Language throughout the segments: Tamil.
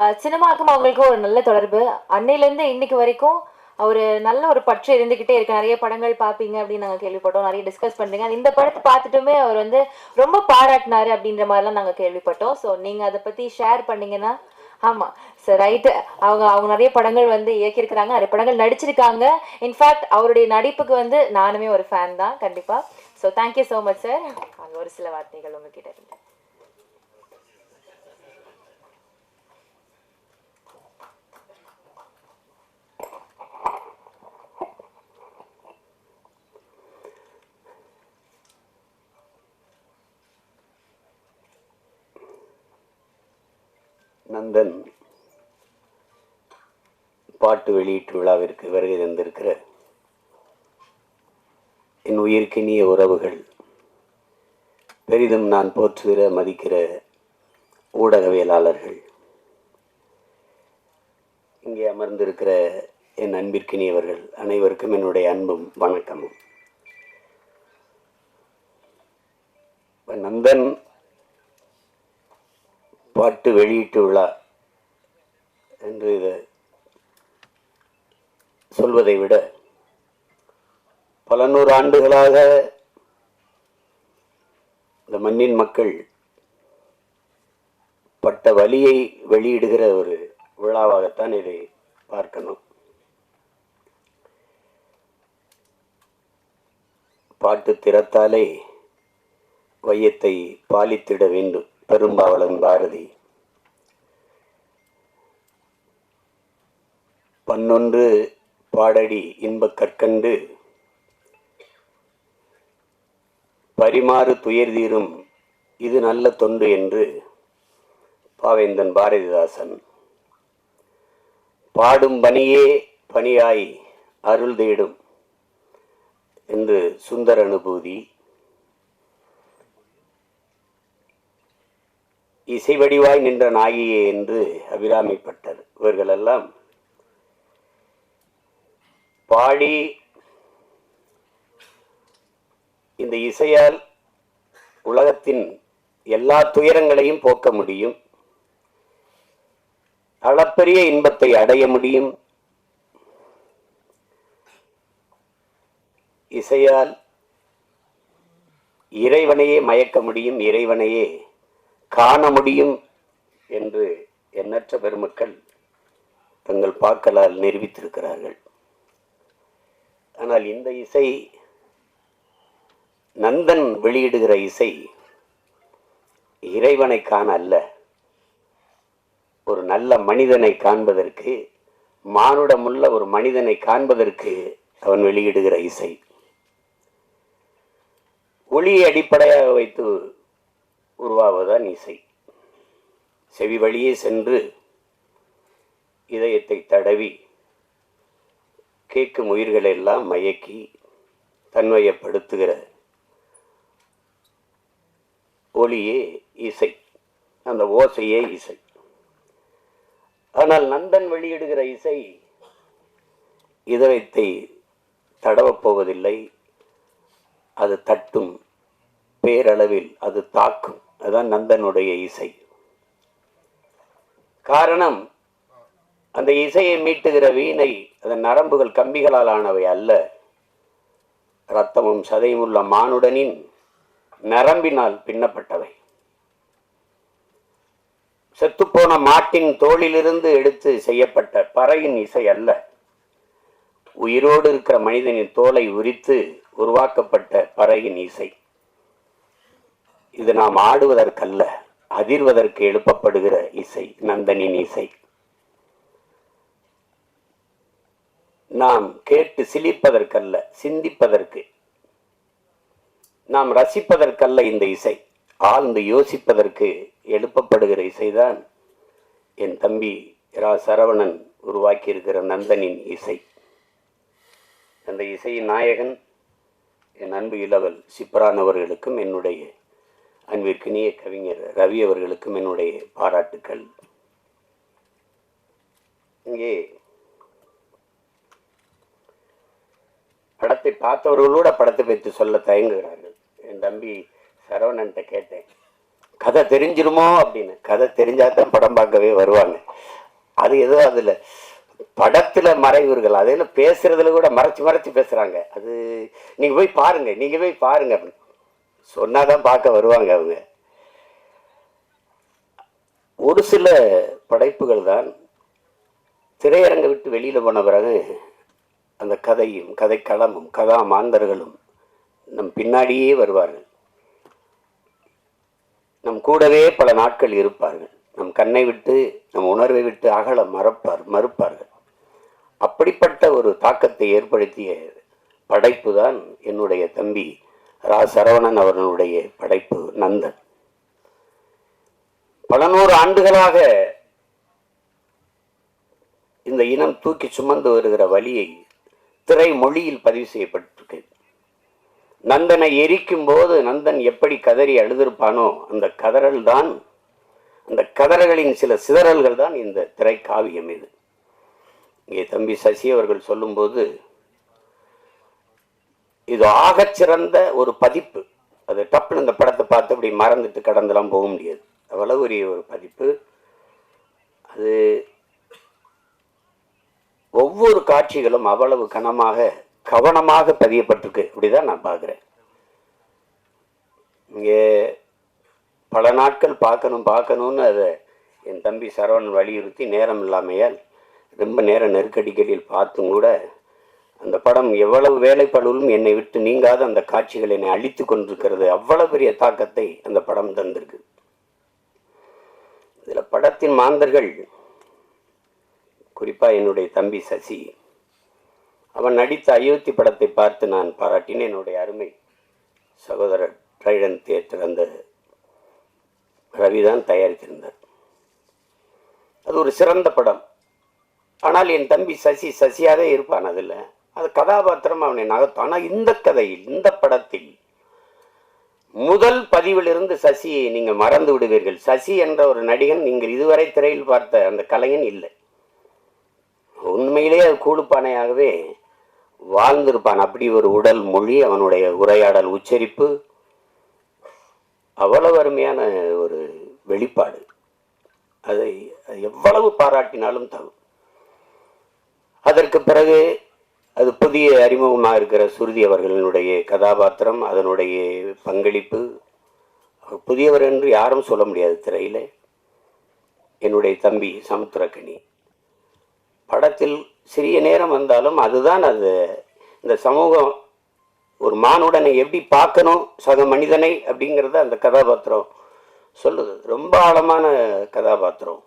சினிமாவுக்கும் சினிமாக்கும் அவங்களுக்கும் ஒரு நல்ல தொடர்பு. அன்னையிலேருந்து இன்னைக்கு வரைக்கும் ஒரு நல்ல ஒரு பற்று இருந்துகிட்டே இருக்கு. நிறைய படங்கள் பார்ப்பீங்க அப்படின்னு நாங்கள் கேள்விப்பட்டோம். நிறைய டிஸ்கஸ் பண்ணுறீங்க இந்த படத்தை பார்த்துட்டுமே அவர் வந்து ரொம்ப பாராட்டினாரு அப்படின்ற மாதிரிலாம் நாங்கள் கேள்விப்பட்டோம். ஸோ நீங்கள் அதை பற்றி ஷேர் பண்ணீங்கன்னா ஆமாம் சார் ரைட்டு அவங்க அவங்க நிறைய படங்கள் வந்து இயக்கியிருக்கிறாங்க. நிறைய படங்கள் நடிச்சிருக்காங்க. இன்ஃபேக்ட் அவருடைய நடிப்புக்கு வந்து நானுமே ஒரு ஃபேன் தான் கண்டிப்பாக so thank you so much sir அங்கே ஒரு சில வார்த்தைகள் உங்ககிட்ட இருந்து. நந்தன் பாட்டு வெளியீட்டு விழாவிற்கு வருகை தந்திருக்கிற என் உயிர்க்கினிய உறவுகள் பெரிதும் நான் போற்றுகிற மதிக்கிற ஊடகவியலாளர்கள் இங்கே அமர்ந்திருக்கிற என் அன்பிற்கினியவர்கள் அனைவருக்கும் என்னுடைய அன்பும் வணக்கமும். நந்தன் பாட்டு வெளியீட்டு விழா என்று இதை சொல்வதை விட பல நூறு ஆண்டுகளாக இந்த மண்ணின் மக்கள் பட்ட வழியை வெளியிடுகிற ஒரு விழாவாகத்தான் இதை பார்க்கணும். பாட்டு திறத்தாலே வையத்தை பாலித்திட வேண்டும். பெரும்பாவளன் பாரதி. பன்னொன்று பாடடி இன்பக் கற்கண்டு. பரிமாறு துயர் தீரும் இது நல்ல தொண்டு என்று பாவேந்தன் பாரதிதாசன். பாடும் பணியே பணியாய் அருள் தேடும் என்று சுந்தர அனுபூதி இசை வடிவாய் நின்ற நாயியே என்று அபிராமிப்பட்டர் இவர்களெல்லாம் பாடி இந்த இசையால் உலகத்தின் எல்லா துயரங்களையும் போக்க முடியும். அளப்பரிய இன்பத்தை அடைய முடியும். இசையால் இறைவனையே மயக்க முடியும். இறைவனையே காண முடியும் என்று எண்ணற்ற பெருமக்கள் தங்கள் பாக்களால் நிரூபித்திருக்கிறார்கள். ஆனால் இந்த இசை நந்தன் வெளியிடுகிற இசை இறைவனை காண அல்ல. ஒரு நல்ல மனிதனை காண்பதற்கு மானுடமுள்ள ஒரு மனிதனை காண்பதற்கு அவன் வெளியிடுகிற இசை. ஒளியை அடிப்படையாக வைத்து உருவாவதுதான் இசை. செவி வழியே சென்று இதயத்தை தடவி கேட்கும் உயிர்களை எல்லாம் மயக்கி தன்வயப்படுத்துகிற ஒளியே இசை. அந்த ஓசையே இசை. ஆனால் நந்தன் வெளியிடுகிற இசை இதயத்தை தடவப் போவதில்லை. அது தட்டும் பேரளவில் அது தாக்கும். அதுதான் நந்தனுடைய இசை. காரணம் அந்த இசையை மீட்டுகிற வீணை அதன் நரம்புகள் கம்பிகளால் ஆனவை அல்ல. இரத்தமும் சதையும் உள்ள மானுடனின் நரம்பினால் பின்னப்பட்டவை. செத்துப்போன மாட்டின் தோளிலிருந்து எடுத்து செய்யப்பட்ட பறையின் இசை அல்ல. உயிரோடு இருக்கிற மனிதனின் தோலை உரித்து உருவாக்கப்பட்ட பறையின் இசை. இது நாம் ஆடுவதற்கல்ல அதிர்வதற்கு எழுப்பப்படுகிற இசை நந்தனின் இசை. நாம் கேட்டு சிலிப்பதற்கல்ல சிந்திப்பதற்கு. நாம் ரசிப்பதற்கல்ல இந்த இசை ஆழ்ந்து யோசிப்பதற்கு எழுப்பப்படுகிற இசைதான் என் தம்பி ரா. சரவணன் உருவாக்கியிருக்கிற நந்தனின் இசை. அந்த இசையின் நாயகன் என் அன்பு இளவல் சிப்ரான் அவர்களுக்கும் என்னுடைய அன்பிற்கினிய கவிஞர் ரவி அவர்களுக்கும் என்னுடைய பாராட்டுக்கள். இங்கே படத்தை பார்த்தவர்களோட படத்தை பற்றி சொல்ல தயங்குகிறார்கள். என் தம்பி சரவணன்ட்ட கேட்டேன். கதை தெரிஞ்சிருமோ அப்படின்னு. கதை தெரிஞ்சாதான் படம் பார்க்கவே வருவாங்க. அது ஏதோ அதுல? படத்துல மறைவுர்கள் அது பேசுறதுல கூட மறைச்சு மறைச்சு பேசுறாங்க. அது நீங்க போய் பாருங்க. நீங்க போய் பாருங்க அப்படின்னு. சொன்னாதான் பார்க்க வருவாங்க அவங்க. ஒரு சில படைப்புகள் தான் திரையரங்கை விட்டு வெளியில் போன பிறகு அந்த கதையும் கதைக்களமும் கதா மாந்தர்களும் நம் பின்னாடியே வருவார்கள். நம் கூடவே பல நாட்கள் இருப்பார்கள். நம் கண்ணை விட்டு நம் உணர்வை விட்டு அகல மறப்பார் மறுப்பார்கள். அப்படிப்பட்ட ஒரு தாக்கத்தை ஏற்படுத்திய படைப்பு தான் என்னுடைய தம்பி ரா சரவணன் அவர்களுடைய படைப்பு நந்தன். பல நூறு ஆண்டுகளாக இந்த இனம் தூக்கி சுமந்து வருகிற வழியை திரை மொழியில் பதிவு செய்யப்பட்டிருக்கு. நந்தனை எரிக்கும் போது நந்தன் எப்படி கதறி அழுதிருப்பானோ அந்த கதறல் தான் அந்த கதறல்களின் சில சிதறல்கள் தான் இந்த திரை காவியம் இது. இங்கே தம்பி சசி அவர்கள் சொல்லும்போது இது ஆகச்சிறந்த ஒரு பதிப்பு. அது டப்புன்னு இந்த படத்தை பார்த்து அப்படி மறந்துட்டு கடந்தெல்லாம் போக முடியாது. அவ்வளவு பெரிய ஒரு பதிப்பு. அது ஒவ்வொரு காட்சிகளும் அவ்வளவு கனமாக கவனமாக பதியப்பட்டிருக்கு. அப்படிதான் நான் பார்க்குறேன். இங்கே பல நாட்கள் பார்க்கணும் பார்க்கணும்னு அதை என் தம்பி சரவணன் வலியுறுத்தி நேரம் இல்லாமையால் ரொம்ப நேரம் நெருக்கடிக்கடியில் பார்த்தும் கூட அந்த படம் எவ்வளவு வேலைப்பளுவும் என்னை விட்டு நீங்காத அந்த காட்சிகள் என்னை அழித்து கொண்டிருக்கிறது. அவ்வளவு பெரிய தாக்கத்தை அந்த படம் தந்திருக்கு. இதில் படத்தின் மாந்தர்கள் குறிப்பாக என்னுடைய தம்பி சசி அவன் நடித்த அயோத்தி படத்தை பார்த்து நான் பாராட்டினேன். என்னுடைய அருமை சகோதரர் ட்ரைடன் தியேட்டர் அந்த ரவிதான் தயாரித்திருந்தார். அது ஒரு சிறந்த படம். ஆனால் என் தம்பி சசி சசியாகவே இருப்பான் அதில். அது கதாபாத்திரம் அவனை நகர்த்தும். ஆனால் இந்த கதையில் இந்த படத்தில் முதல் பதிவிலிருந்து சசியை நீங்கள் மறந்து விடுவீர்கள். சசி என்ற ஒரு நடிகன் நீங்கள் இதுவரை திரையில் பார்த்த அந்த கலைஞன் இல்லை. உண்மையிலே அது கூடுப்பானையாகவே வாழ்ந்திருப்பான். அப்படி ஒரு உடல் மொழி அவனுடைய உரையாடல் உச்சரிப்பு அவ்வளவு அருமையான ஒரு வெளிப்பாடு. அதை எவ்வளவு பாராட்டினாலும் தகும் அதற்கு பிறகு அது புதிய அறிமுகமாக இருக்கிற சுருதி அவர்களினுடைய கதாபாத்திரம் அதனுடைய பங்களிப்பு. புதியவர் என்று யாரும் சொல்ல முடியாது திரையில். என்னுடைய தம்பி சமுத்திரக்கணி படத்தில் சிறிய நேரம் வந்தாலும் அதுதான் அது. இந்த சமூகம் ஒரு மானுடனை எப்படி பார்க்கணும் சக மனிதனை அப்படிங்கிறத அந்த கதாபாத்திரம் சொல்லுது. ரொம்ப ஆழமான கதாபாத்திரம்.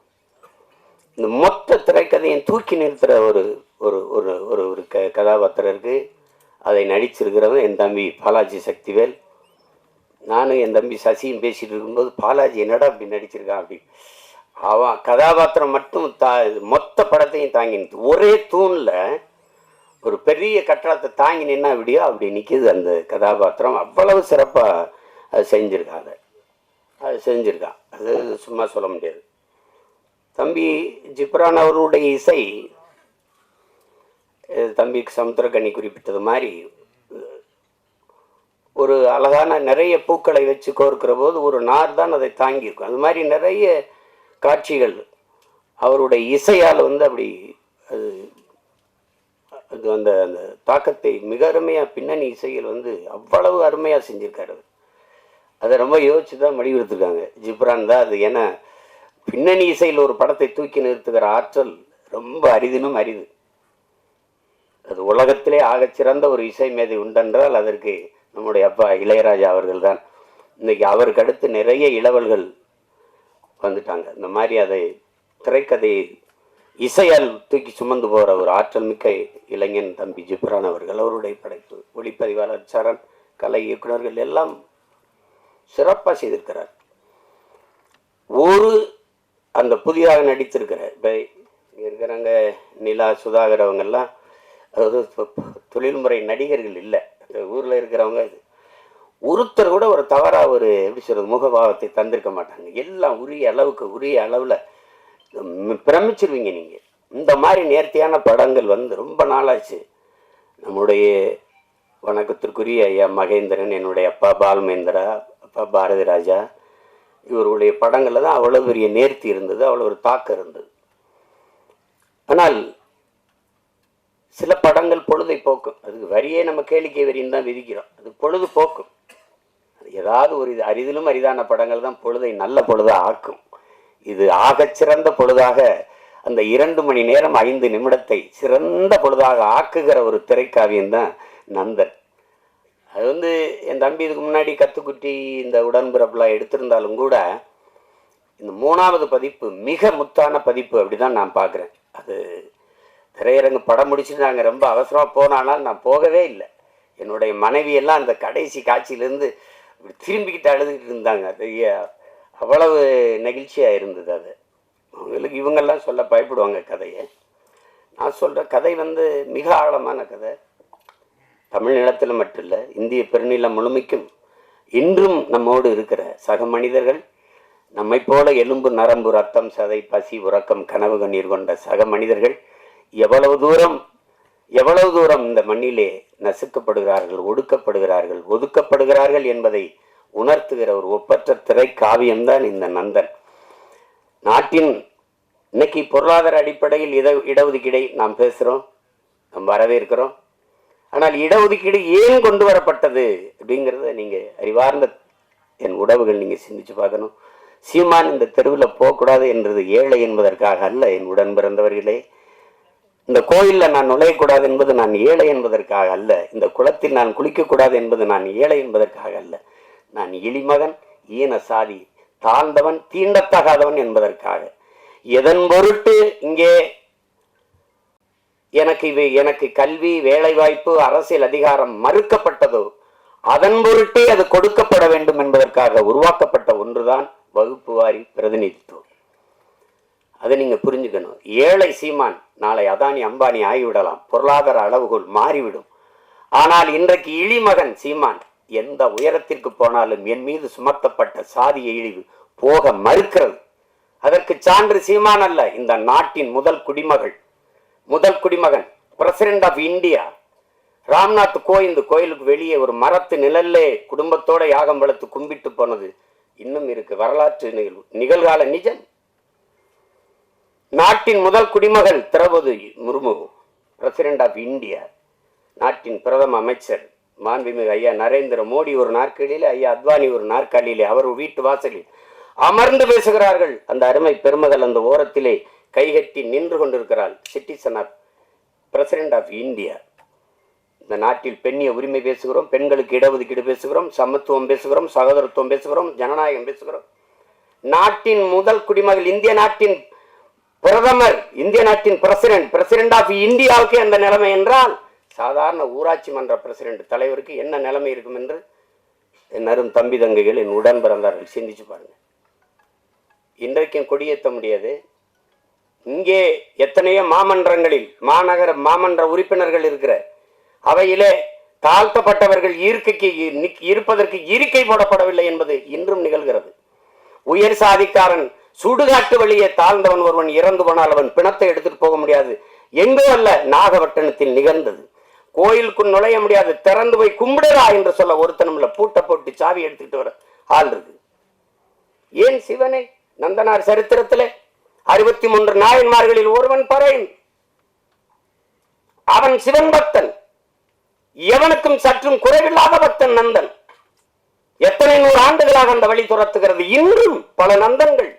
இந்த மொத்த திரைக்கதையும் தூக்கி நிறுத்துகிற ஒரு ஒரு ஒரு ஒரு ஒரு க கதாபாத்திரம் இருக்குது அதை நடிச்சிருக்கிறவன் என் தம்பி பாலாஜி சக்திவேல். நானும் என் தம்பி சசியும் பேசிகிட்டு இருக்கும்போது பாலாஜி என்னடா அப்படி நடிச்சிருக்கான் அப்படி. அவன் கதாபாத்திரம் மட்டும் தா மொத்த படத்தையும் தாங்கி ஒரே தூணில் ஒரு பெரிய கட்டடத்தை தாங்கி நின்னா அப்படியோ அப்படி நிற்கிது அந்த கதாபாத்திரம். அவ்வளவு சிறப்பாக அது செஞ்சுருக்கான் அதை. அது செஞ்சுருக்கான். அது சும்மா சொல்ல முடியாது. தம்பி ஜிப்ரான் அவருடைய இசை தம்பி சமுத்திரக்கண்ணி குறிப்பிட்டது மாதிரி ஒரு அழகான நிறைய பூக்களை வச்சு கோர்க்கிற போது ஒரு நார் தான் அதை தாங்கியிருக்கும். அது மாதிரி நிறைய காட்சிகள் அவருடைய இசையால் வந்து அப்படி அது அது அந்த அந்த தாக்கத்தை மிக அருமையாக பின்னணி இசையில் வந்து அவ்வளவு அருமையாக செஞ்சுருக்காரு அதை ரொம்ப யோசிச்சு தான் முடிவெடுத்திருக்காங்க ஜிப்ரான் தான் அது. ஏன்னா பின்னணி இசையில் ஒரு படத்தை தூக்கி நிறுத்துகிற ஆற்றல் ரொம்ப அரிதினும் அரிது. அது உலகத்திலே ஆகச்சிறந்த ஒரு இசை மேதை உண்டென்றால் அதற்கு நம்முடைய அப்பா இளையராஜா அவர்கள் தான் இன்றைக்கி அவருக்கு அடுத்து நிறைய இளவல்கள் வந்துட்டாங்க. இந்த மாதிரி அதை திரைக்கதையை இசையால் தூக்கி சுமந்து போகிற ஒரு ஆற்றல் மிக்க இளைஞன் தம்பி ஜிப்ரான் அவர்கள் அவருடைய படைப்பு. ஒளிப்பதிவாளர் சரண் கலை இயக்குனர்கள் எல்லாம் சிறப்பாக செய்திருக்கிறார். ஒரு அந்த புதிதாக நடித்திருக்கிற இப்போ இருக்கிறாங்க நிலா சுதாகர் அவங்கெல்லாம் அதாவது தொழில்முறை நடிகர்கள் இல்லை. ஊரில் இருக்கிறவங்க இது. ஒருத்தர் கூட ஒரு தவறாக ஒரு எப்படி சொல்கிறது முகபாவத்தை தந்திருக்க மாட்டாங்க. எல்லாம் உரிய அளவுக்கு உரிய அளவில் பிரமிச்சிருவீங்க நீங்கள் இந்த மாதிரி நேர்த்தியான படங்கள் வந்து ரொம்ப நாளாச்சு. நம்முடைய வணக்கத்திற்குரிய ஐயா மகேந்திரன் என்னுடைய அப்பா பால்மேந்திரா அப்பா பாரதி ராஜா இவருடைய படங்களில் தான் அவ்வளோ பெரிய நேர்த்தி இருந்தது அவ்வளோ ஒரு தாக்கம் இருந்தது. ஆனால் சில படங்கள் பொழுதை போக்கும் அதுக்கு வரியே நம்ம கேளிக்கை வரின்னு தான் விதிக்கிறோம். அது பொழுது போக்கும் அது ஏதாவது ஒரு இது அரிதிலும் அரிதான படங்கள் தான் பொழுதை நல்ல பொழுதாக ஆக்கும். இது ஆகச் சிறந்த பொழுதாக அந்த இரண்டு மணி நேரம் ஐந்து நிமிடத்தை சிறந்த பொழுதாக ஆக்குகிற ஒரு திரைக்காவியம் தான் நந்தன். அது வந்து என் தம்பி இதுக்கு முன்னாடி கத்துக்குட்டி இந்த உடன்பிறப்புலாம் எடுத்திருந்தாலும் கூட இந்த மூணாவது பதிப்பு மிக முத்தான பதிப்பு அப்படிதான் நான் பார்க்குறேன். அது திரையரங்கு படம் முடிச்சுட்டு நாங்கள் ரொம்ப அவசரமாக போனானால் நான் போகவே இல்லை. என்னுடைய மனைவியெல்லாம் அந்த கடைசி காட்சியிலேருந்து இப்படி திரும்பிக்கிட்டு அழுதுகிட்டு இருந்தாங்க. அது அவ்வளவு நெகிழ்ச்சியாக இருந்தது அது. அவங்களுக்கு இவங்கெல்லாம் சொல்ல பயப்படுவாங்க கதையை. நான் சொல்கிற கதை வந்து மிக ஆழமான கதை. தமிழ் நிலத்தில் மட்டும் இல்லை இந்திய பெருநிலம் முழுமைக்கும் இன்றும் நம்மோடு இருக்கிற சக மனிதர்கள் நம்மைப் போல எலும்பு நரம்பு ரத்தம் சதை பசி உறக்கம் கனவு கண்ணீர் கொண்ட சக மனிதர்கள் எவ்வளவு தூரம் எவ்வளவு தூரம் இந்த மண்ணிலே நசுக்கப்படுகிறார்கள் ஒடுக்கப்படுகிறார்கள் ஒதுக்கப்படுகிறார்கள் என்பதை உணர்த்துகிற ஒரு ஒப்பற்ற திரை காவியம்தான் இந்த நந்தன். நாட்டின் இன்னைக்கு பொருளாதார அடிப்படையில் இட இடஒதுக்கீடை நாம் பேசுகிறோம் நாம் வரவேற்கிறோம். ஆனால் இடஒதுக்கீடு ஏன் கொண்டு வரப்பட்டது அப்படிங்கிறத நீங்கள் அறிவார்ந்த என் உறவுகள் நீங்கள் சிந்திச்சு பார்க்கணும். சீமான் இந்த தெருவில் போகக்கூடாது என்றது ஏழை என்பதற்காக அல்ல என் உடன் பிறந்தவர்களே. இந்த கோயிலில் நான் நுழையக்கூடாது என்பது நான் ஏழை என்பதற்காக அல்ல. இந்த குளத்தில் நான் குளிக்கக்கூடாது என்பது நான் ஏழை என்பதற்காக அல்ல. நான் இளிமகன் ஈன சாதி தாழ்ந்தவன் தீண்டத்தகாதவன் என்பதற்காக. எதன் பொருட்டு இங்கே எனக்கு இவை எனக்கு கல்வி வேலைவாய்ப்பு அரசியல் அதிகாரம் மறுக்கப்பட்டதோ அதன் பொருட்டே அது கொடுக்கப்பட வேண்டும் என்பதற்காக உருவாக்கப்பட்ட ஒன்றுதான் வகுப்பு வாரி பிரதிநிதித்துவம். அதை நீங்க புரிஞ்சுக்கணும். ஏழை சீமான் நாளை அதானி அம்பானி ஆகிவிடலாம். பொருளாதார அளவுகோல் மாறிவிடும். ஆனால் இன்றைக்கு இழிமகன் சீமான் எந்த உயரத்திற்கு போனாலும் என் மீது சுமத்தப்பட்ட சாதிய இழிவு போக மறுக்கிறது. அதற்கு சான்று சீமான் அல்ல இந்த நாட்டின் முதல் குடிமகள். முதல் குடிமகன் president of India Ramnath Kovind கோயிலுக்கு வெளியே ஒரு மரத்து நிழல்லே குடும்பத்தோட யாகம் வளர்த்து கும்பிட்டு போனது இன்னும் இருக்கு வரலாற்று நிகழ்வு. நிகழ்கால நிஜம் நாட்டின் முதல் குடிமகள் Droupadi Murmu president of India நாட்டின் பிரதம அமைச்சர் மாண்புமிகு ஐயா நரேந்திர மோடி ஒரு நாற்காலியிலே ஐயா அத்வானி ஒரு நாற்காலியிலே அவர் வீட்டு வாசலில் அமர்ந்து பேசுகிறார்கள். அந்த அருமை பெருமகள் அந்த ஓரத்திலே கைகட்டி நின்று கொண்டிருக்கிறாள். Citizen of president of India இந்த நாட்டில் பெண்ணிய உரிமை பேசுகிறோம் பெண்களுக்கு இடஒதுக்கீடு பேசுகிறோம் சமத்துவம் பேசுகிறோம் சகோதரத்துவம் பேசுகிறோம் ஜனநாயகம் பேசுகிறோம். நாட்டின் முதல் குடிமகள் இந்திய நாட்டின் பிரதமர் இந்திய நாட்டின் பிரசிடென்ட் பிரசிடென்ட் ஆஃப் இந்தியாவுக்கு அந்த நிலைமை என்றால் சாதாரண ஊராட்சி மன்ற பிரசிடென்ட் தலைவருக்கு என்ன நிலைமை இருக்கும் என்று என்னரும் தம்பி தங்கைகள் என் உடன் பிறந்தார்கள். சிந்திச்சு பாருங்க. இன்றைக்கும் கொடியேற்ற முடியாது. இங்கே எத்தனையோ மாமன்றங்களில் மாநகர மாமன்ற உறுப்பினர்கள் இருக்கிற அவையிலே தாழ்த்தப்பட்டவர்கள் இருக்கைக்கு இருப்பதற்கு இருக்கை போடப்படவில்லை என்பது இன்றும் நிகழ்கிறது. உயர் சாதிக்காரன் சுடுகாட்டு வழியே தாழ்ந்தவன் ஒருவன் இறந்து போனால் அவன் பிணத்தை எடுத்துட்டு போக முடியாது. எங்கோ அல்ல நாகப்பட்டினத்தில் நிகழ்ந்தது. கோயிலுக்குள் நுழைய முடியாது. திறந்து போய் கும்பிடுறா என்று சொல்ல ஒருத்தனம்ல பூட்டை போட்டு சாவி எடுத்துக்கிட்டு வர ஆள் இருக்கு. ஏன் சிவனை? நந்தனார் சரித்திரத்திலே அறுபத்தி மூன்று நாயன்மார்களில் ஒருவன் பறையும். அவன் சிவன் பக்தன். எவனுக்கும் சற்றும் குறைவில்லாத பக்தன் நந்தன். எத்தனை நூறு ஆண்டுகளாக அந்த வழி துரத்துகிறது. இன்றும் பல நந்தங்கள்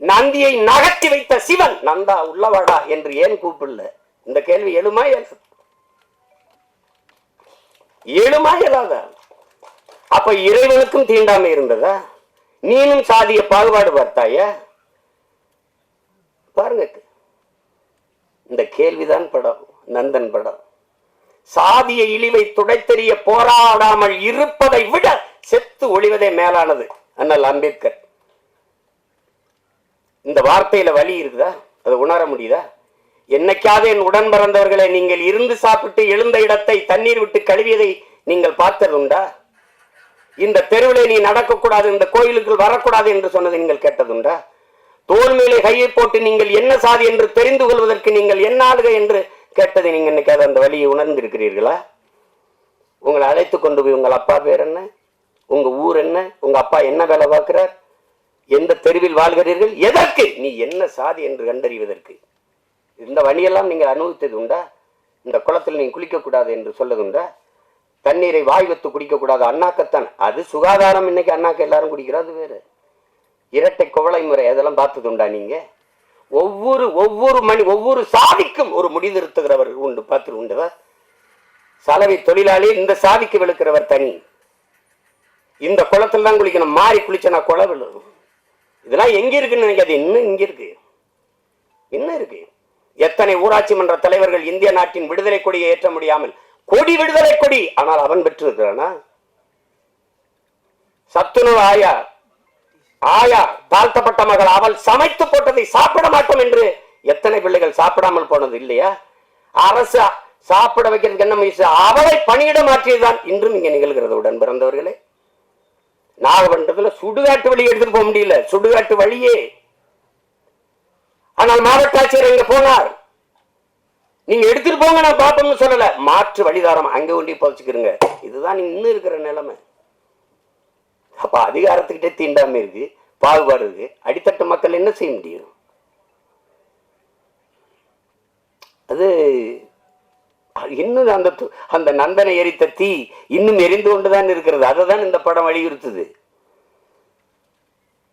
நந்தியை நகர்த்தி வைத்த சிவன். நந்தா உள்ளவாடா என்று ஏன் கூப்பிடல? இந்த கேள்வி எழுமா எழுமா இயலாதா அப்ப இறைவனுக்கும் தீண்டாமை இருந்ததா? நீனும் சாதிய பாகுபாடு பார்த்தாய? பாருங்க இந்த கேள்விதான் படம் நந்தன் படம். சாதிய இழிவை துடைத்தெறிய போராடாமல் இருப்பதை விட செத்து ஒழிவதே மேலானது அண்ணல் அம்பேத்கர். இந்த வார்த்தையில வலி இருக்குதா? அதை உணர முடியுதா? என்னைக்காவது என் உடன் பிறந்தவர்களை நீங்கள் இருந்து சாப்பிட்டு எழுந்த இடத்தை தண்ணீர் விட்டு கழுவியதை நீங்கள் பார்த்தது உண்டா இந்த தெருவில் நீ நடக்கக்கூடாது இந்த கோயிலுக்குள் வரக்கூடாது என்று சொன்னதை நீங்கள் கேட்டதுண்டா? தோல் மேலே கையை போட்டு நீங்கள் என்ன சாதி என்று தெரிந்து கொள்வதற்கு நீங்கள் என்ன ஆளுக என்று கேட்டதை நீங்கள் என்னைக்காவது அந்த வழியை உணர்ந்திருக்கிறீர்களா? உங்களை அழைத்து கொண்டு போய் உங்கள் அப்பா பேர் என்ன? உங்க ஊர் என்ன? உங்க அப்பா என்ன வேலை பார்க்கிறார்? எந்த தெருவில் வாழ்கிறீர்கள்? எதற்கு? நீ என்ன சாதி என்று கண்டறிவதற்கு. இந்த வழியெல்லாம் நீங்கள் அனுபவித்தது உண்டா? இந்த குளத்தில் நீங்கள் குளிக்கக்கூடாது என்று சொல்லதுண்டா தண்ணீரை வாய் வைத்து குடிக்கக்கூடாது. அண்ணாக்கத்தான். அது சுகாதாரம். இன்னைக்கு அண்ணாக்க எல்லாரும் குடிக்கிறாது வேறு. இரட்டை குவளை முறை. அதெல்லாம் பார்த்தது உண்டா நீங்கள் ஒவ்வொரு ஒவ்வொரு மணி ஒவ்வொரு சாதிக்கும் ஒரு முடிதிருத்துகிறவர் உண்டு பார்த்து உண்டுவா சலவை தொழிலாளி இந்த சாதிக்கு விழுக்கிறவர் தனி. இந்த குளத்தில் தான் குளிக்கணும். மாறி குளிச்சனா குளம் விழுகும் இதெல்லாம் எங்க இருக்குன்னு நினைக்காது இன்னும் இங்க இருக்கு. என்ன இருக்கு. எத்தனை ஊராட்சி மன்ற தலைவர்கள் இந்திய நாட்டின் விடுதலை கொடியை ஏற்ற முடியாமல் கொடி விடுதலை கொடி ஆனால் அவன் பெற்றிருக்கிறானா? சத்துணவு ஆயா ஆயா தாழ்த்தப்பட்ட மகள் அவள் சமைத்து போட்டதை சாப்பிட மாட்டோம் என்று எத்தனை பிள்ளைகள் சாப்பிடாமல் போனது இல்லையா? அரசு சாப்பிட வைக்கிறதுக்கு என்ன முயற்சி? அவளை பணியிட மாற்றியதுதான் இன்றும் இங்க நிகழ்கிறது உடன் பிறந்தவர்களே. நாகப்பட்டினத்துல சுடுகாட்டு வழி எடுத்துட்டு போக முடியல. சுடுகாட்டு வழியே. ஆனால் மாவட்ட ஆட்சியர் இங்க போனார். நீங்க எடுத்துட்டு போங்க நான் பாப்போம்னு சொல்லல. மாற்று வழிதாரம் அங்க ஒண்டி போச்சுக்கிறங்க இதுதான் இன்னும் இருக்கிற நிலைமை. அப்ப அதிகாரத்துக்கிட்டே தீண்டாம இருக்கு பாகுபாடு இருக்கு. அடித்தட்டு மக்கள் என்ன செய்ய முடியும்? அது இன்னும் அந்த அந்த நந்தனை எரித்த தீ இன்னும் எரிந்து கொண்டுதான் இருக்கிறது. அதை தான் இந்த படம் வலியுறுத்துது.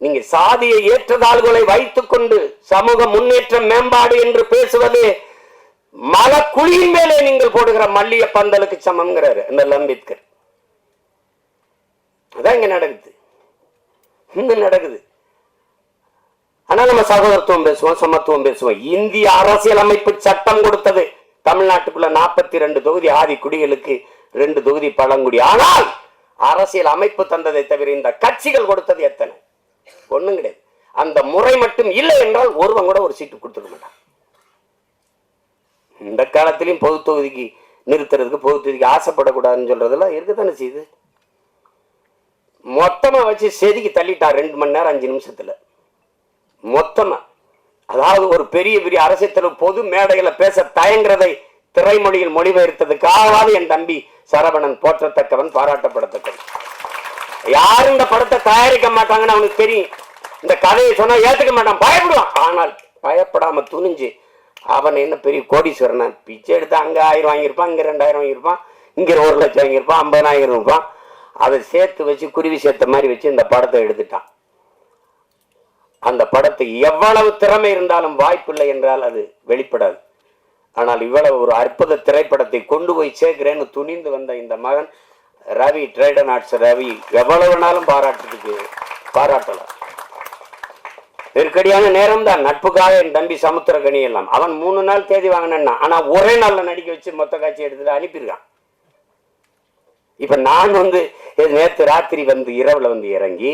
நீங்க சாதியை ஏற்றதாள்களை வைத்துக் கொண்டு சமூக முன்னேற்றம் மேம்பாடு என்று பேசுவது மல குழியின் மேலே நீங்கள் போடுகிற மல்லிய பந்தலுக்கு சமம்ங்கிறாரு இந்த அம்பேத்கர். அதான் இங்க நடக்குது. இன்னும் நடக்குது. ஆனா நம்ம சகோதரத்துவம் பேசுவோம் சமத்துவம் பேசுவோம். இந்திய அரசியலமைப்பு சட்டம் கொடுத்தது. தமிழ்நாட்டுக்குள்ள நாற்பத்தி ரெண்டு தொகுதி ஆதி குடிகளுக்கு ரெண்டு தொகுதி பழங்குடி. ஆனால் அரசியல் அமைப்பு தந்ததை தவிர இந்த கட்சிகள் கொடுத்தது எத்தனை? ஒண்ணும் கிடையாது. அந்த முறை மட்டும் இல்லை என்றால் ஒருவன் கூட ஒரு சீட்டு கொடுத்துக்க மாட்டான். இந்த காலத்திலையும் பொது தொகுதிக்கு நிறுத்துறதுக்கு பொது தொகுதிக்கு ஆசைப்படக்கூடாதுன்னு சொல்றதெல்லாம் இருக்குதானே செய்யுது. மொத்தமா வச்சு செதுக்கி தள்ளிட்டான் ரெண்டு மணி நேரம் அஞ்சு நிமிஷத்துல. மொத்தமா. அதாவது ஒரு பெரிய பெரிய அரசியல் பொது மேடைகளை பேச தயங்குறதை திரைமொழியில் மொழிபெயர்த்ததுக்காகவாது என் தம்பி சரவணன் போற்றத்தக்கவன் பாராட்டப்படத்தக்கவன். யாரும் இந்த படத்தை தயாரிக்க மாட்டாங்கன்னு அவனுக்கு தெரியும். இந்த கதையை சொன்னா ஏத்துக்க மாட்டான் பயப்படுவான். ஆனால் பயப்படாம துணிஞ்சு அவன் என்ன பெரிய கோடீஸ்வரனா பிச்சை எடுத்து அங்க ஆயிரம் வாங்கியிருப்பான் இங்க ரெண்டாயிரம் வாங்கியிருப்பான் இங்க ஒரு லட்சம் வாங்கியிருப்பான் ஐம்பதாயிரம் இருப்பான் அதை சேர்த்து வச்சு குருவி சேர்த்த மாதிரி வச்சு இந்த படத்தை எடுத்துட்டான். அந்த படத்துக்கு எவ்வளவு திறமை இருந்தாலும் வாய்ப்பில்லை என்றால் அது வெளிப்படாது. ஆனால் இவ்வளவு ஒரு அற்புத திரைப்படத்தை கொண்டு போய் சேர்க்கிறேன்னு துணிந்து வந்த இந்த மகன் ரவி ட்ரேடன் ஆர்ட்ஸ் ரவி எவ்வளவுனாலும் பாராட்டுறதுக்கு பாராட்டலாம். நெருக்கடியான நேரம் தான் நட்புக்காக என் தம்பி சமுத்திரகனி எல்லாம். அவன் மூணு நாள் தேதி வாங்கினான் ஆனா ஒரே நாள்ல நடிக்க வச்சு மொத்த காட்சி எடுத்துட்டு அனுப்பியிருக்கான். இப்ப நான் வந்து நேற்று ராத்திரி வந்து இரவுல வந்து இறங்கி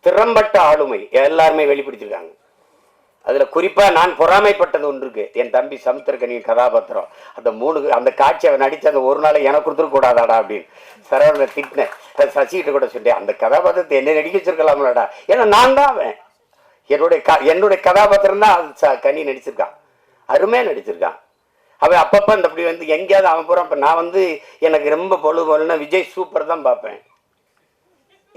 திறம்பட்ட ஆளுமை. எல்லாருமே வெளிப்படுத்திருக்காங்க. அதில் குறிப்பாக நான் பொறாமைப்பட்டது ஒன்று இருக்கு என் தம்பி சமுத்திரக்கனியின் கதாபாத்திரம். அந்த மூணு அந்த காட்சி அவன் நடித்த அந்த ஒரு நாளை எனக்கு கொடுத்துருக்கூடாதாடா கூடாதாடா அப்படின்னு சரவணனை திட்டினேன் சசிகிட்ட கூட சொன்னேன் அந்த கதாபாத்திரத்தை என்ன நடிக்க வச்சிருக்கலாம்லடா. ஏன்னா நான் தான் அவன். என்னுடைய க என்னுடைய கதாபாத்திரம் தான் ச- கனி நடிச்சிருக்கான். அருமையாக நடிச்சிருக்கான். அவன் அப்பப்போ இந்த அப்படி வந்து எங்கேயாவது அவன் போகிறான் இப்போ நான் வந்து எனக்கு ரொம்ப பொழுது போலன்னா விஜய் சூப்பர் தான் பார்ப்பேன்.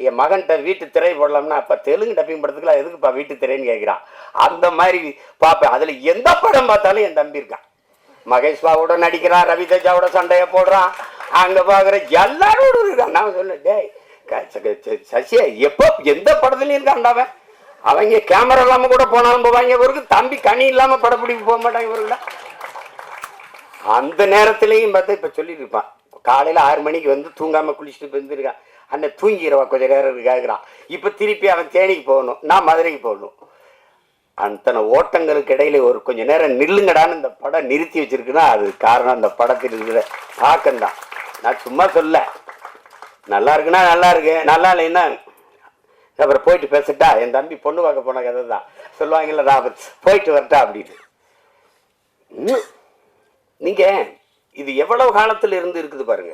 என் மகன்கிட்ட வீட்டு திரை போடலாம்னா அப்போ தெலுங்கு டப்பிங் படத்துக்குலாம் எதுக்குப்பா வீட்டு திரைன்னு கேட்குறான் அந்த மாதிரி பார்ப்பேன் அதில் எந்த படம் பார்த்தாலும் என் தம்பி இருக்கான். மகேஷ் பாவோட நடிக்கிறான் ரவி தேஜாவோட சண்டையை போடுறான். அங்கே பார்க்குற எல்லாரோட இருக்கான். நான் சொன்னேன் டேய் ச- சசியா எப்போ எந்த படத்துலையும் இருக்கான்டாவன் அவங்க கேமரா இல்லாமல் கூட போனாலும் போவாங்க. இவருக்கு தம்பி கனி இல்லாமல் படப்பிடிப்பு போக மாட்டாங்க இவருல அந்த நேரத்திலையும் பார்த்தா இப்போ சொல்லிட்டு இருப்பான். காலையில் ஆறு மணிக்கு வந்து தூங்காமல் குளிச்சுட்டு வந்துருக்கான் அண்ணன் தூங்கிடுவா கொஞ்சம் நேரம் கேட்குறான் இப்போ திருப்பி அவன் தேனிக்கு போகணும். நான் மதுரைக்கு போகணும். அத்தனை ஓட்டங்களுக்கு இடையில ஒரு கொஞ்ச நேரம் நில்லுங்கடான்னு இந்த படம் நிறுத்தி வச்சிருக்குன்னா அது காரணம் அந்த படத்தில் இருக்கிற தாக்கம்தான். நான் சும்மா சொல்ல. நல்லா இருக்குன்னா நல்லா இருக்கு. நல்லா இல்லைன்னா அப்புறம் போயிட்டு பேசட்டா? என் தம்பி பொண்ணு பார்க்க போன கதை தான். சொல்லுவாங்கல்ல நான் போயிட்டு வரட்டா? அப்படின்னு. இன்னும் நீங்க இது எவ்வளவு காலத்துல இருந்து இருக்குது பாருங்க.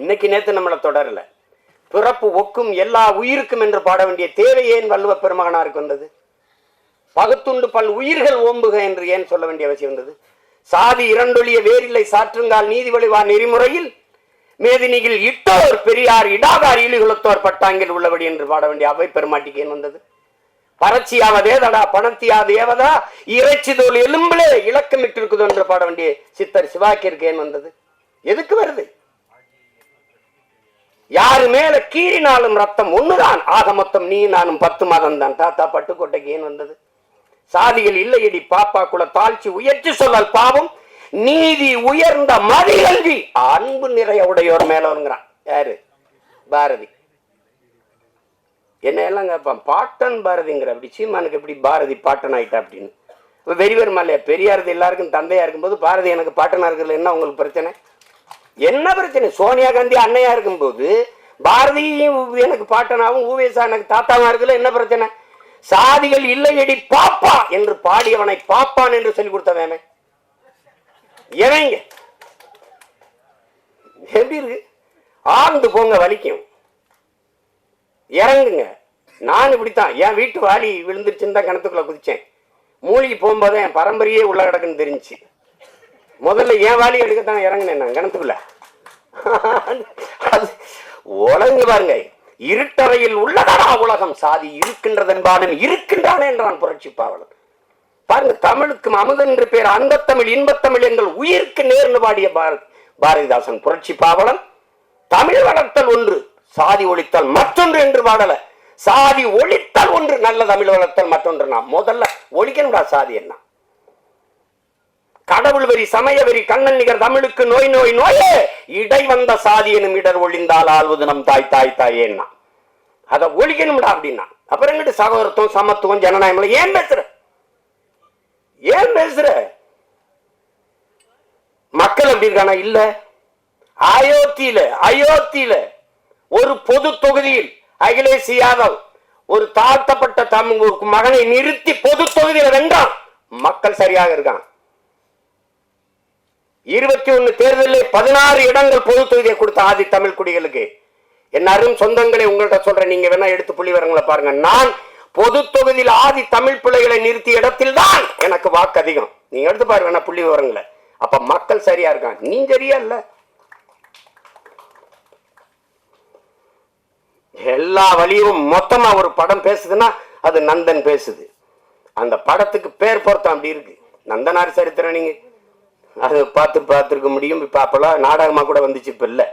இன்னைக்கு நேற்று நம்மளை தொடரல. பிறப்பு ஒக்கும் எல்லா உயிருக்கும் என்று பாட வேண்டிய தேவை ஏன் வள்ளுவ பெருமகனாருக்கு வந்தது? பகுத்துண்டு பல் உயிர்கள் ஓம்புக என்று ஏன் சொல்ல வேண்டிய அவசியம் வந்தது? சாதி இரண்டொழிய வேரில்லை சாற்றுங்கால் நீதி வழிவா நெறிமுறையில் மேதினியில் இட்டோர் பெரியார் இடாதார் இழிகுலத்தோர் பட்டாங்கில் உள்ளபடி என்று பாட வேண்டிய அவை பெருமாட்டிக்கு ஏன் வந்தது? பரட்சியாவதேதடா பணத்தியாது இறைச்சி தோல் எலும்பிலே இலக்கமிட்டிருக்குதோ என்று பாட வேண்டிய சித்தர் சிவாக்கிற்கு ஏன் வந்தது? எதுக்கு வருது? யாரு மேல கீறினாலும் ரத்தம் ஒண்ணுதான். ஆக மொத்தம் நீ நானும் பத்து மாதம் தான். தாத்தா பட்டுக்கோட்டைக்கு ஏன் வந்தது? சாதிகள் இல்லையடி பாப்பா குல தாழ்ச்சி உயர்ச்சி சொல்லல் பாவம். நீதி உயர்ந்த மதிகல்வி. அன்பு நிறைய உடையோர் மேலவருங்கிறான் யாரு? பாரதி. என்ன எல்லாம் கேட்பான் பாட்டன் பாரதிங்கிற. அப்படி சீமானுக்கு எப்படி பாரதி பாட்டன் ஆயிட்டா அப்படின்னு? இப்போ வெறிவர் மலையா பெரியாரது எல்லாருக்கும் தந்தையா இருக்கும்போது பாரதி எனக்கு பாட்டனா இருக்கிறதுல என்ன உங்களுக்கு பிரச்சனை? என்ன பிரச்சனை? சோனியா காந்தி அன்னையா இருக்கும்போது பாரதியும் எனக்கு பாட்டனாவும் ஊவேசா எனக்கு தாத்தாவா இருக்குல்ல என்ன பிரச்சனை? சாதிகள் இல்லையடி பாப்பா என்று பாடியவனை பாப்பான் என்று சொல்லி கொடுத்தவன். இறங்க எப்படி இருக்கு? ஆழ்ந்து போங்க வலிக்கும். இறங்குங்க. நான் இப்படித்தான். என் வீட்டு வாளி விழுந்துருச்சுன்னு தான் கிணத்துக்குள்ள குதிச்சேன். மூழ்கி போகும்போது என் பரம்பரையே உள்ள கிடக்குன்னு தெரிஞ்சு முதல்ல என் வாலி எடுக்கத்தான் இறங்கினேன் நான் கிணத்துக்குள்ள. அது உலங்கு பாருங்க. இருட்டறையில் உள்ளதடா உலகம். சாதி இருக்கின்றதென்பானும் இருக்கின்றானே என்றான் புரட்சி பாவலன். பாருங்க தமிழுக்கும் அமுதன் என்று பேர் அந்த தமிழ் இன்பத்தமிழ் எங்கள் உயிருக்கு நேர்ந்து பாடிய பார- பாரதிதாசன் புரட்சி பாவலன். தமிழ் வளர்த்தல் ஒன்று சாதி ஒழித்தல் மற்றொன்று என்று பாடல. சாதி ஒழித்தல் ஒன்று நல்ல தமிழ் வளர்த்தல் மற்றொன்று. நான் முதல்ல ஒழிக்கணும்டா சாதி என்ன? கடவுள் வெறி சமய வெறி கண்ணன் நிகர் தமிழுக்கு நோய் நோய் நோயே! இடை வந்த சாதி எனும் இடர் ஒழிந்தால் ஆள்வது நம் தாய் தாய் தாயேன்னா அதை ஒழிக்கணும்டா அப்படின்னா. அப்புறம் எங்கிட்டு சகோதரத்துவம் சமத்துவம் ஜனநாயகம் ஏன் பேசுற? ஏன் பேசுற? மக்கள் அப்படி இருக்கானா? இல்ல. அயோத்தியில அயோத்தியில ஒரு பொது தொகுதியில் அகிலேஷ் யாதவ் ஒரு தாழ்த்தப்பட்ட தமிழ் மகனை நிறுத்தி பொது தொகுதியில வென்றான். மக்கள் சரியாக இருக்கான். இருபத்தி ஒன்னு தேர்தலில் பதினாறு இடங்கள் பொது தொகுதியை கொடுத்த ஆதி தமிழ் குடிகளுக்கு. என் அரும் சொந்தங்களை உங்கள்கிட்ட சொல்றேன். நீங்க வேணா எடுத்து புள்ளி வரங்களை பாருங்க. நான் பொது தொகுதியில் ஆதி தமிழ் பிள்ளைகளை நிறுத்திய இடத்தில் தான் எனக்கு வாக்கு அதிகம். நீங்க எடுத்து பாருங்க வேணா புள்ளி விவரங்களை. அப்ப மக்கள் சரியா இருக்காங்க. நீ சரியா இல்ல. எல்லா வழியும் மொத்தமா ஒரு படம் பேசுதுன்னா அது நந்தன் பேசுது. அந்த படத்துக்கு பேர் பொருத்தம் அப்படி இருக்கு. நந்தனார் சரித்திரம் நீங்க அது பார்த்து பார்த்துருக்க முடியும். இப்போ அப்போல்லாம் நாடகமாக கூட வந்துச்சு இப்போ இல்லை.